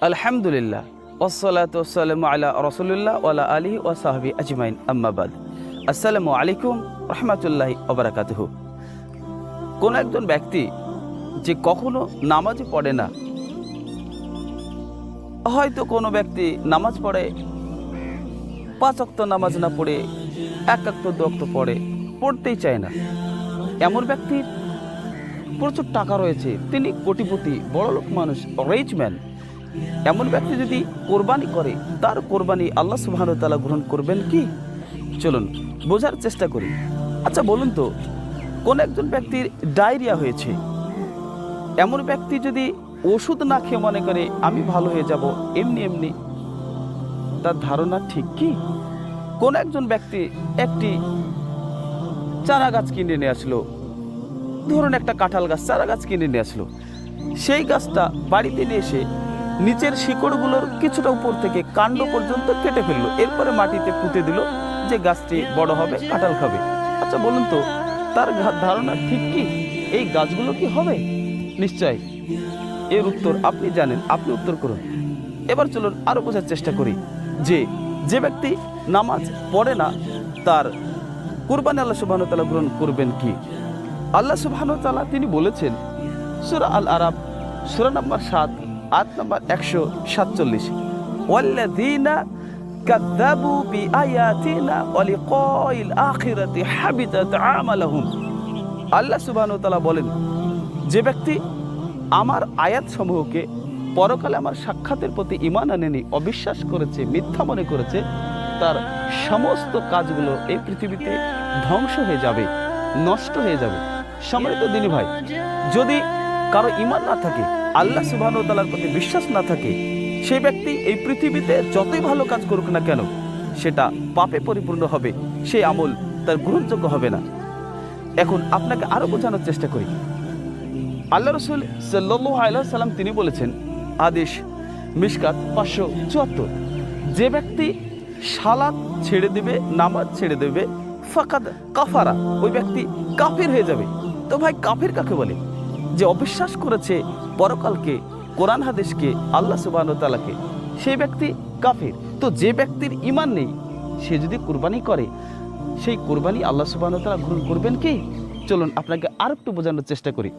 আলহামদুলিল্লাহ ওসলাতাম আলা রসুল্লাহ ওয়ালা আলী ও সাহাবি আজমাইন আম্মাবাদ আসসালামু আলাইকুম রহমতুল্লাহি ওবরাকাতুহু কোন একজন ব্যক্তি যে কখনো নামাজ পড়ে না, হয়তো কোনো ব্যক্তি নামাজ পড়ে, পাঁচ অক্ত নামাজ না পড়ে, এক অক্ত দু অক্ত পড়ে, পড়তেই চায় না। এমন ব্যক্তির প্রচুর টাকা রয়েছে, তিনি কোটিপতি, বড়লোক মানুষ রিচ ম্যান এমন ব্যক্তি যদি কোরবানি করে, তার কোরবানি আল্লাহ সুবাহন তালা গ্রহণ করবেন কি? চলুন, বোঝার চেষ্টা করি। আচ্ছা বলুন তো, কোন একজন ব্যক্তির ডায়রিয়া হয়েছে? এমন ব্যক্তি যদি ওষুধ না খেয়ে মনে করে, আমি ভালো হয়ে যাব, এমনি এমনি, তার ধারণা ঠিক কি? কোন একজন ব্যক্তি একটি চারা গাছ কিনে নিয়ে আসলো, ধরুন একটা কাঁঠাল গাছ চারা গাছ কিনে নিয়ে আসলো, সেই গাছটা বাড়িতে নিয়ে এসে নিচের শিকড়গুলোর কিছুটা উপর থেকে কাণ্ড পর্যন্ত কেটে ফেলল। এরপরে মাটিতে পুঁতে দিল যে গাছটি বড় হবে, কাঁঠাল খাবে। আচ্ছা বলুন তো, তার ধারণা ঠিক কি? এই গাছগুলো কি হবে? নিশ্চয় এর উত্তর আপনি জানেন, আপনি উত্তর করুন। এবার চলুন আরও বোঝার চেষ্টা করি যে যে ব্যক্তি নামাজ পড়ে না, তার কুরবানি আল্লাহ সুবাহ তালা গ্রহণ করবেন কি? আল্লাহ সুবাহ তালা তিনি বলেছেন, সুরা আল আরাব সুরা নম্বর সাত আট নম্বর একশো সাতচল্লিশ। ওয়াল্লাযীনা কাযযাবু বিআয়াতিনা ওয়া লিকাইল আখিরাতি হাবিতাত আমালুহুম। আল্লাহ সুবহানাহু তাআলা বলেন, যে ব্যক্তি আমার আয়াত সমূহকে পরকালে আমার সাক্ষাতের প্রতি ইমান আনেনি, অবিশ্বাস করেছে, মিথ্যা মনে করেছে, তার সমস্ত কাজগুলো এই পৃথিবীতে ধ্বংস হয়ে যাবে, নষ্ট হয়ে যাবে। সম্মানিত দিনী ভাই, যদি কারও ইমান না থাকে আল্লাহ সুবাহ তালার প্রতি বিশ্বাস না থাকে, সেই ব্যক্তি এই পৃথিবীতে যতই ভালো কাজ করুক না কেন, সেটা পাপে পরিপূর্ণ হবে, সেই আমল তার গ্রহণযোগ্য হবে না। এখন আপনাকে আরও বোঝানোর চেষ্টা করি। আল্লাহ রসুল সাল্লু সাল্লাম তিনি বলেছেন, আদেশ মিসকাত পাঁচশো চুয়াত্তর, যে ব্যক্তি সালাদ ছেড়ে দেবে, নামাজ ছেড়ে দেবে, ফাকাদ কাফারা, ওই ব্যক্তি কাফের হয়ে যাবে। তো ভাই, কাফের কাকে বলে? যে অবিশ্বাস করেছে পরকালকে, কোরআন হাদিসকে, আল্লাহ সুবাহ তালাকে সেই ব্যক্তি কাফির। তো যে ব্যক্তির ইমান নেই, সে যদি কুরবানি করে, সেই কুরবানি আল্লাহ সুবাহ তালা গ্রহণ করবেন কি? চলুন আপনাকে আর একটু বোঝানোর চেষ্টা করি।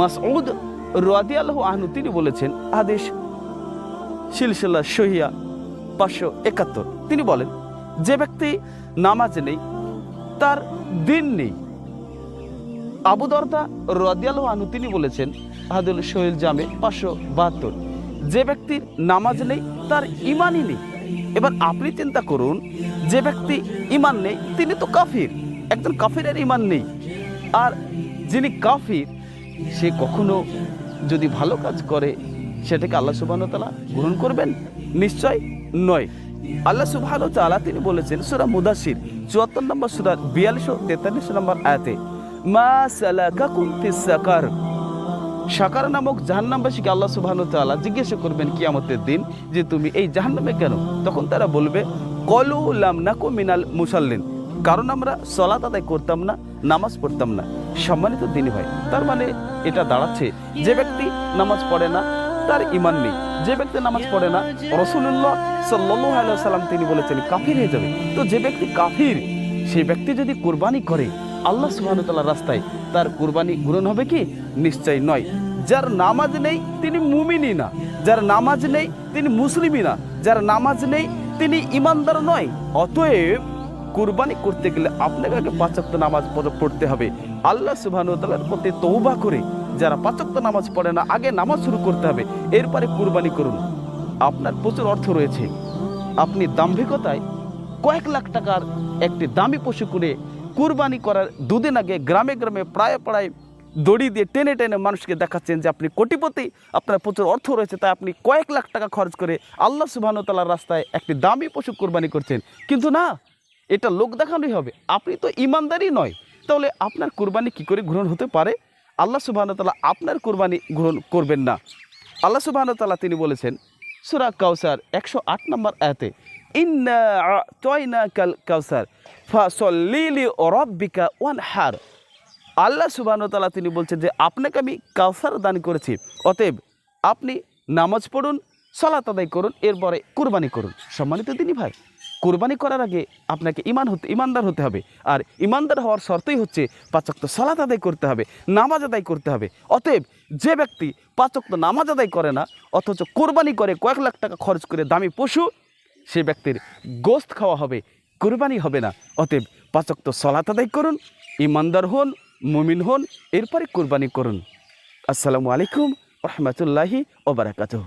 মাসউদ রাদি আল্লাহ আহনু তিনি বলেছেন আদেশ সিলসিল্লা সহিয়া পাঁচশো একাত্তর। তিনি বলেন, যে ব্যক্তি নামাজ নেই, তার দিন নেই আবু দরদা রাদিয়াল আনু তিনি বলেছেন, আহাদুল সোহেল জামে পাঁচশো বাহাত্তর। যে ব্যক্তির নামাজ নেই, তার ইমানই নেই। এবার আপনি চিন্তা করুন, যে ব্যক্তি ইমান নেই, তিনি তো কাফির। একজন কাফিরের ইমান নেই। আর যিনি কাফির, সে কখনো যদি ভালো কাজ করে, সেটাকে আল্লাহ সুবাহ তালা গ্রহণ করবেন? নিশ্চয় নয়। আল্লাহ সুবাহ তালা তিনি বলেছেন, সুরা মুদাসির চুয়াত্তর নম্বর সুরার বিয়াল্লিশ ও তেতাল্লিশ নম্বর আয়াতে মা সালাকাকুম ফিস সাকার। সাকার নামক জাহান্নামবাসীকে আল্লাহ সুবহানাহু ওয়া তাআলা জিজ্ঞাসা করবেন কিয়ামতের দিন যে তুমি এই জাহান্নামে কেন? তখন তারা বলবে, কলু লাম নাকু মিনাল মুসাল্লিন। কারণ আমরা সলাত আদায় করতাম না, নামাজ পড়তাম না। সম্মানিত দিনী ভাই তার মানে এটা দাঁড়াচ্ছে, যে ব্যক্তি নামাজ পড়ে না, তার ইমান নেই। যে ব্যক্তি নামাজ পড়ে না রসুল্লাহ আলাইহি সাল্লাম তিনি বলেছেন, কাফির হয়ে যাবে। তো যে ব্যক্তি কাফির, সেই ব্যক্তি যদি কোরবানি করে আল্লাহ ওয়া রাস্তায় তার কোরবানি গ্রহণ হবে কি? নিশ্চয় নয়। যার নামাজ নেই, তিনি মুমিনই না। যার নামাজ নেই, তিনি মুসলিমই না। যার নামাজ নেই, তিনি ইমানদার নয়। অতএব কুরবানি করতে গেলে আপনাকে আগে পাঁচক্ত নামাজ পড়- পড়তে হবে। আল্লাহ তাআলার প্রতি তৌবা করে যারা পাঁচাত্ত নামাজ পড়ে না, আগে নামাজ শুরু করতে হবে। এরপরে কুরবানি করুন। আপনার প্রচুর অর্থ রয়েছে। আপনি দাম্ভিকতায় কয়েক লাখ টাকার একটি দামি পশু করে কুরবানি করার দুদিন আগে গ্রামে গ্রামে প্রায় প্রায় দড়ি দিয়ে টেনে টেনে মানুষকে দেখাচ্ছেন যে আপনি কোটিপতি, আপনার প্রচুর অর্থ রয়েছে, তাই আপনি কয়েক লাখ টাকা খরচ করে আল্লাহ সুবাহতালার রাস্তায় একটি দামি পশু কোরবানি করছেন। কিন্তু না, এটা লোক দেখানোই হবে। আপনি তো ইমানদারই নয়। তাহলে আপনার কুরবানি কি করে গ্রহণ হতে পারে? আল্লাহ সুবাহতাল্লাহ আপনার কুরবানি গ্রহণ করবেন না। আল্লাহ সুবাহতাল্লাহ তিনি বলেছেন, সুরা কাউসার একশো আট নম্বর আয়াতে ইন্না তয়না কাল কাউসার ফাসল্লিলি রব্বিকা ওয়ান হার আল্লাহ সুবাহতাল্লাহ তিনি বলছেন যে, আপনাকে আমি কাউসার দান করেছি। অতএব আপনি নামাজ পড়ুন, সলাত আদায় করুন, এরপরে কুরবানি করুন। সম্মানিত দিনী ভাই, কুরবানি করার আগে আপনাকে ইমান হতে ইমানদার হতে হবে। আর ইমানদার হওয়ার শর্তই হচ্ছে পাচক্ত সলাত আদায় করতে হবে, নামাজ আদায় করতে হবে। অতএব যে ব্যক্তি পাচক্ত নামাজ আদায় করে না, অথচ কোরবানি করে কয়েক লাখ টাকা খরচ করে দামি পশু সে ব্যক্তির গোস্ত খাওয়া হবে, কুরবানি হবে না। অতএব পাচক তো সলাত আদায় করুন ইমানদার হন, মুমিন হন, এরপরে কুরবানি করুন। আসসালামু আলাইকুম, রহমতুল্লাহি ওবরাকাতুহ